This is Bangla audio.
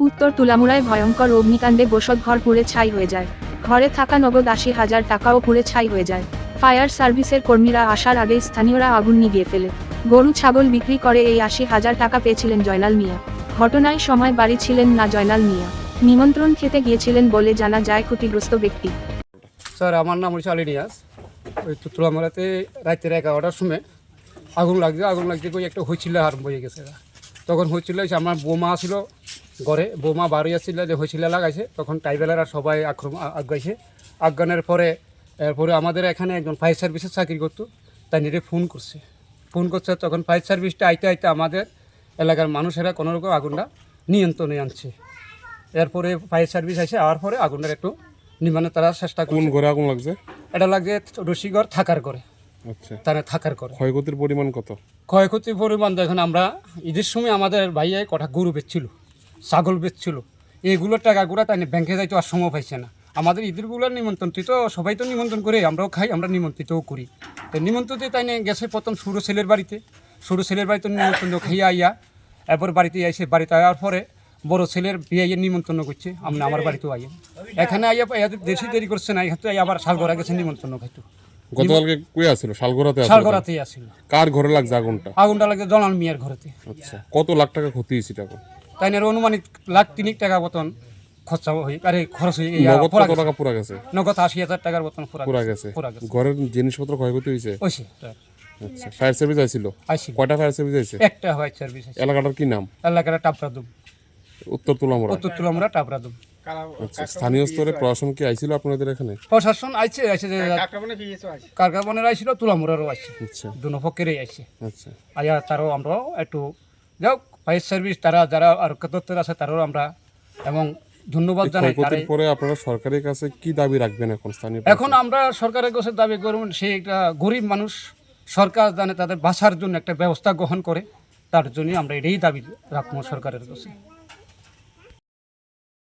উত্তর তুলামুড়ায় ভয়ঙ্কর অগ্নিকাণ্ডে বসত ঘর পুড়ে ছাই হয়ে যায়। ঘরে থাকা নগদ আশি হাজার টাকাও পুড়ে ছাই হয়ে যায়। ফায়ার সার্ভিসের কর্মীরা আসার আগেই স্থানীয়রা আগুন নিভিয়ে ফেলে। গরু ছাগল বিক্রি করে এই আশি হাজার টাকা পেয়েছিলেন জয়লাল মিয়া। ঘটনায় সময় বাড়ি ছিলেন না জয়লাল মিয়া। নিমন্ত্রণ খেতে গিয়েছিলেন বলে জানা যায় ক্ষতিগ্রস্ত ব্যক্তি। স্যার, আমার নাম হচ্ছে আলী নিয়াজ। ওই তুলামারাতে রাতের এগারোটার সময় আগুন লাগছে আগুন লাগছে একটা হয়েছিল আরম্ভ হয়ে গেছে। তখন হয়েছিল যে আমার বৌমা ছিল ঘরে বোমা বাড়ি আসছিল যে হয়েছিল লাগাইছে তখন ট্রাইবেলাররা সবাই আক্রমণ আগাইছে আজ্ঞানের পরে এরপরে আমাদের এখানে একজন ফায়ার সার্ভিসের চাকরি করতো তাই নিয়ে ফোন করছে। ফোন করছে তখন ফায়ার সার্ভিসটা আইতে আইতে আমাদের এলাকার মানুষেরা কোনো রকম আগুনটা নিয়ন্ত্রণে আনছে। এরপরে ফায়ার সার্ভিস আসে আওয়ার পরে আগুনটার একটু নির্মাণে তারা চেষ্টা কোন ঘরে আগুন লাগছে? এটা লাগছে রশিগড় থাকার করে আচ্ছা। তারা থাকার করে ক্ষয়ক্ষতির পরিমাণ কত? ক্ষয়ক্ষতির পরিমাণ দেখেন আমরা ঈদের সময় আমাদের ভাইয়াই কটা গরু বেচছিল। ছাগল বেচছিল। এইগুলোর টাকাগুলো তাই ব্যাংকে যাইতে আর সময় পাইছে না। আমাদের ঈদেরগুলোর নিমন্ত্রণ তুই তো সবাই তো নিমন্ত্রণ করে আমরাও খাই আমরা নিমন্ত্রিতও করি। তো নিমন্ত্রিত তাই গেছে প্রথম সরু ছেলের বাড়িতে। সরু ছেলের বাড়িতে নিমন্ত্রণ খাইয়া আইয়া এরপর বাড়িতে আইসে বাড়িতে আসার পরে বড় ছেলের বিয়ে নিমন্ত্রণ করছে আমরা আমার বাড়িতেও আইয়া। এখানে আইয়া এদের দেশি দেরি করছে না এখানে আবার শালগড়া গেছে নিমন্ত্রণ খাইতো। গতকালকে কই আছিল? শালগড়াতে আছিল শালগড়াতেই আসছিল কার ঘরে লাগছে আগুনটা? আগুনটা লাগে জলাল মিয়ার ঘরেতে। আচ্ছা কত লাখ টাকা ক্ষতি হয়েছে টাকা তাই অনুমানিক লাখ তিনিক টাকা মতন খরচা হয়ে আরে খরচ হয়ে নগদ কত গেছে। টাকা পুরা গেছে? নগদ আশি হাজার টাকার মতন পুরা গেছে। গেছে। পুরা গেছে। ঘরের জিনিসপত্র ক্ষয়ক্ষতি হয়েছে আচ্ছা ফায়ার সার্ভিস আইছিল? কয়টা ফায়ার সার্ভিস আইছে? একটা হয় সার্ভিস আছে এলাকাটার কি নাম? এলাকার টাপরাদুম উত্তর তুলামোড়া। উত্তর তুলামরা টাপরাদুম আচ্ছা স্থানীয় স্তরে প্রশাসন কি আইছিল আপনাদের এখানে? প্রশাসন আইছে আইছে যে কারকাবনের আইছিল তুলামুরারও আইছে। আচ্ছা। দুনো পক্ষেরই আইছে। আচ্ছা। আয়া তারও আমরাও একটু যাও ফায়ার সার্ভিস তারা যারা আর দপ্তর আছে তারও আমরা এবং ধন্যবাদ জানাই পরে আপনারা সরকারের কাছে কি দাবি রাখবেন এখন স্থানীয় এখন আমরা সরকারের কাছে দাবি করব সেই একটা গরিব মানুষ সরকার জানে তাদের বাসার জন্য একটা ব্যবস্থা গ্রহণ করে তার জন্য আমরা এটাই দাবি রাখব সরকারের কাছে।